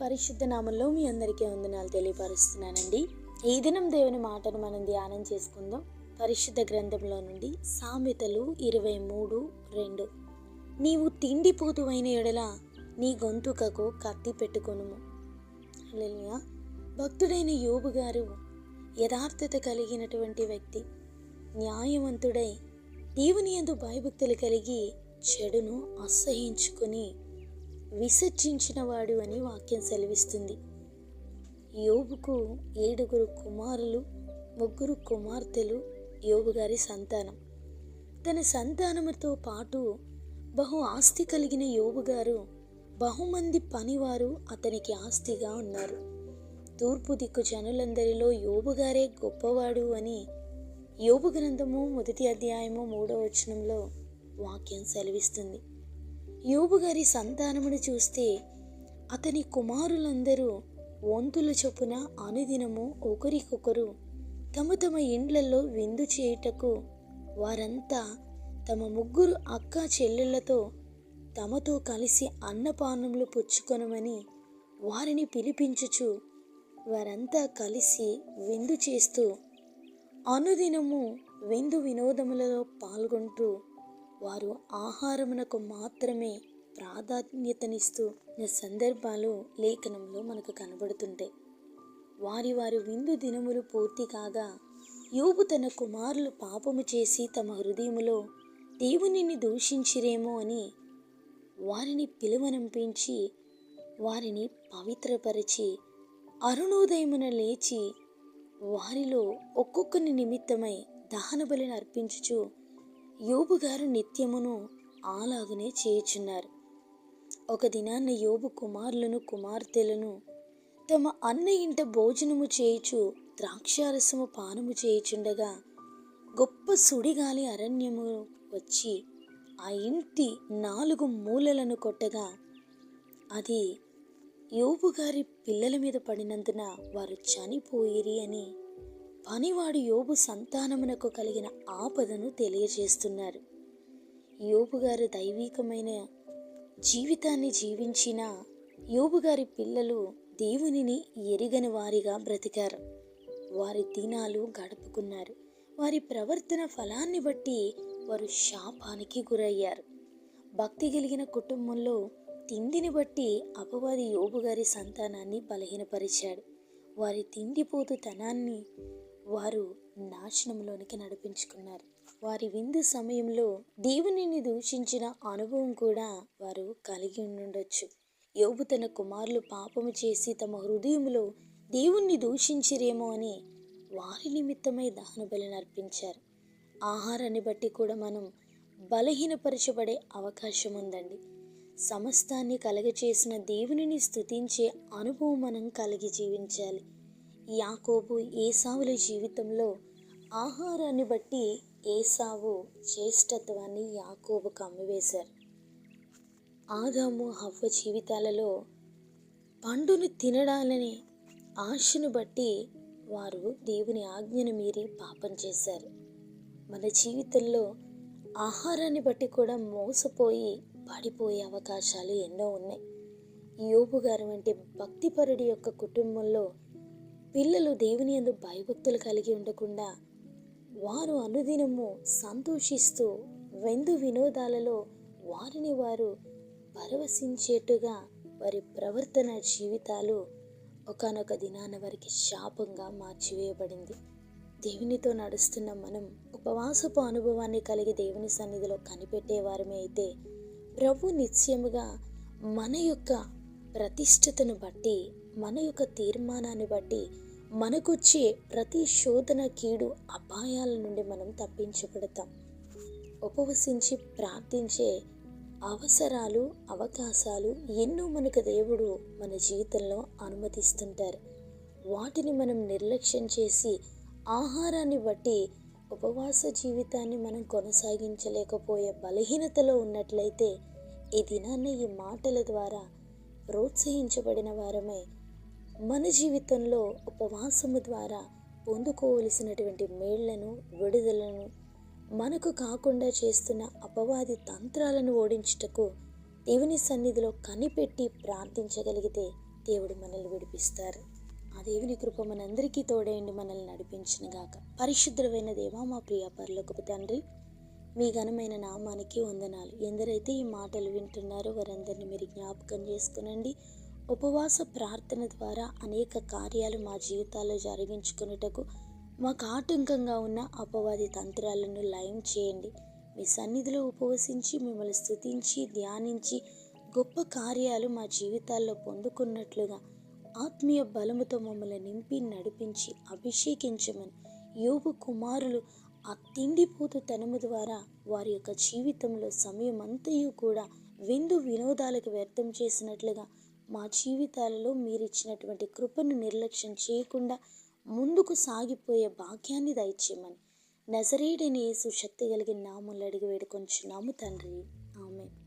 పరిశుద్ధ నామంలో మీ అందరికీ వందనాలు తెలియపరుస్తున్నానండి. ఈ దినం దేవుని మాటను మనం ధ్యానం చేసుకుందాం. పరిశుద్ధ గ్రంథంలో నుండి సామెతలు ఇరవై మూడు రెండు. నీవు తిండిపోతువైన ఎడల నీ గొంతుకకు కత్తి పెట్టుకొనుము. హల్లెలూయా. భక్తుడైన యోబు గారు యథార్థత కలిగినటువంటి వ్యక్తి న్యాయవంతుడై దేవుని యందు భయభక్తులు కలిగి చెడును అసహించుకొని విసర్జించిన వాడు అని వాక్యం సెలవిస్తుంది. యోబుకు ఏడుగురు కుమారులు ముగ్గురు కుమార్తెలు యోబు గారి సంతానం. తన సంతానముతో పాటు బహు ఆస్తి కలిగిన యోబు గారు బహుమంది పనివారు అతనికి ఆస్తిగా ఉన్నారు. తూర్పు దిక్కు జనులందరిలో యోబుగారే గొప్పవాడు అని యోబు గ్రంథము మొదటి అధ్యాయము మూడవ వచనంలో వాక్యం సెలవిస్తుంది. యోబు గారి సంతానమును చూస్తే అతని కుమారులందరూ వంతుల చొప్పున అనుదినము ఒకరికొకరు తమ తమ ఇండ్లలో విందు చేయుటకు వారంతా తమ ముగ్గురు అక్క చెల్లెళ్ళతో తమతో కలిసి అన్నపానములు పుచ్చుకొనమని వారిని పిలిపించుచు వారంతా కలిసి విందు చేస్తూ అనుదినము విందు వినోదములలో పాల్గొంటూ వారు ఆహారమునకు మాత్రమే ప్రాధాన్యతనిస్తూ సందర్భాలు లేఖనంలో మనకు కనబడుతుంటాయి వారి వారి విందు దినములు పూర్తి కాగా యోబు తన కుమారులు పాపము చేసి తమ హృదయములో దేవునిని దూషించిరేమో అని వారిని పిలువనంపించి వారిని పవిత్రపరిచి అరుణోదయమున లేచి వారిలో ఒక్కొక్కని నిమిత్తమై దహన బలిని అర్పించుచు యోబు గారు నిత్యమును ఆలాగునే చేయుచున్నారు. ఒక దినాన్న యోబు కుమారులను కుమార్తెలను తమ అన్న ఇంట భోజనము చేయుచు ద్రాక్షారసము పానము చేయుచుండగా గొప్ప సుడిగాలి అరణ్యము వచ్చి ఆ ఇంటి నాలుగు మూలలను కొట్టగా అది యోబు గారి పిల్లల మీద పడినందున వారు చనిపోయిరి అని పనివాడు యోబు సంతానమునకు కలిగిన ఆపదను తెలియజేస్తున్నారు. యోబు గారు దైవికమైన జీవితాన్ని జీవించిన యోబు గారి పిల్లలు దేవునిని ఎరిగని వారిగా బ్రతికారు. వారి దినాలు గడుపుకున్నారు. వారి ప్రవర్తన ఫలాన్ని బట్టి వారు శాపానికి గురయ్యారు. భక్తి కలిగిన కుటుంబంలో తిండిని బట్టి అపవాది యోబు గారి సంతానాన్ని బలహీనపరిచాడు. వారి తిండిపోతు తనాన్ని వారు నాశనంలోనికి నడిపించుకున్నారు. వారి విందు సమయంలో దేవునిని దూషించిన అనుభవం కూడా వారు కలిగి ఉండొచ్చు యోబు తన కుమారులు పాపము చేసి తమ హృదయంలో దేవుణ్ణి దూషించిరేమో అని వారి నిమిత్తమై దహన బలిని అర్పించారు. ఆహారాన్ని బట్టి కూడా మనం బలహీనపరచబడే అవకాశం ఉందండి. సమస్తాన్ని కలగచేసిన దేవునిని స్థుతించే అనుభవం మనం కలిగి జీవించాలి. యాకోబు ఏసావుల జీవితంలో ఆహారాన్ని బట్టి ఏసావు జ్యేష్ఠత్వాన్ని యాకోబు కమ్మివేశారు ఆదాము హవ్వ జీవితాలలో పండును తినడాలని ఆశను బట్టి వారు దేవుని ఆజ్ఞను మీరి పాపం చేశారు. మన జీవితంలో ఆహారాన్ని బట్టి కూడా మోసపోయి పడిపోయే అవకాశాలు ఎన్నో ఉన్నాయి. యోబు గారు వంటి భక్తిపరుడి యొక్క కుటుంబంలో పిల్లలు దేవుని యందు భయభక్తులు కలిగి ఉండకుండా వారు అనుదినము సంతోషిస్తూ వెందు వినోదాలలో వారిని వారు పరవశించేట్టుగా వారి ప్రవర్తన జీవితాలు ఒకనొక దినాన వారికి శాపంగా మార్చివేయబడింది. దేవునితో నడుస్తున్న మనం ఉపవాసపు అనుభవాన్ని కలిగి దేవుని సన్నిధిలో కనిపెట్టే వారమే అయితే ప్రభు నిత్యముగా మన యొక్క ప్రతిష్టతను బట్టి మన యొక్క తీర్మానాన్ని బట్టి మనకొచ్చే ప్రతి శోధన కీడు అపాయాల నుండి మనం తప్పించబడతాం. ఉపవసించి ప్రార్థించే అవసరాలు అవకాశాలు ఎన్నో మనకు దేవుడు మన జీవితంలో అనుమతిస్తుంటారు. వాటిని మనం నిర్లక్ష్యం చేసి ఆహారాన్ని బట్టి ఉపవాస జీవితాన్ని మనం కొనసాగించలేకపోయే బలహీనతలో ఉన్నట్లయితే ఈ దినాన్ని ఈ మాటల ద్వారా ప్రోత్సహించబడిన వారమే మన జీవితంలో ఉపవాసము ద్వారా పొందుకోవలసినటువంటి మేళ్ళను విడుదలను మనకు కాకుండా చేస్తున్న అపవాది తంత్రాలను ఓడించుటకు దేవుని సన్నిధిలో కనిపెట్టి ప్రార్థించగలిగితే దేవుడు మనల్ని విడిపిస్తారు. ఆ దేవుని కృప మనందరికీ తోడేయండి మనల్ని నడిపించిన గాక. పరిశుద్ధమైన దేవా మా ప్రియ పరలోకపు తండ్రి మీ ఘనమైన నామానికి వందనాలు. ఎందరైతే ఈ మాటలు వింటున్నారో వారందరినీ మీరు జ్ఞాపకం చేసుకునండి. ఉపవాస ప్రార్థన ద్వారా అనేక కార్యాలు మా జీవితాల్లో జరిగించుకునేటకు మాకు ఆటంకంగా ఉన్న అపవాది తంత్రాలను లయం చేయండి. మీ సన్నిధిలో ఉపవసించి మిమ్మల్ని స్థుతించి ధ్యానించి గొప్ప కార్యాలు మా జీవితాల్లో పొందుకున్నట్లుగా ఆత్మీయ బలముతో మమ్మల్ని నింపి నడిపించి అభిషేకించమని యోగు కుమారులు ఆ తిండిపోతు తనము ద్వారా వారి యొక్క జీవితంలో సమయం అంతయు కూడా విందు వినోదాలకు వ్యర్థం చేసినట్లుగా మా జీవితాలలో మీరిచ్చినటువంటి కృపను నిర్లక్ష్యం చేయకుండా ముందుకు సాగిపోయే భాగ్యాన్ని దయచేయమని. నజరేడని యేసు శక్తి కలిగిన నామూలు అడిగి వేడుకొంచున్నాము తండ్రి. ఆమె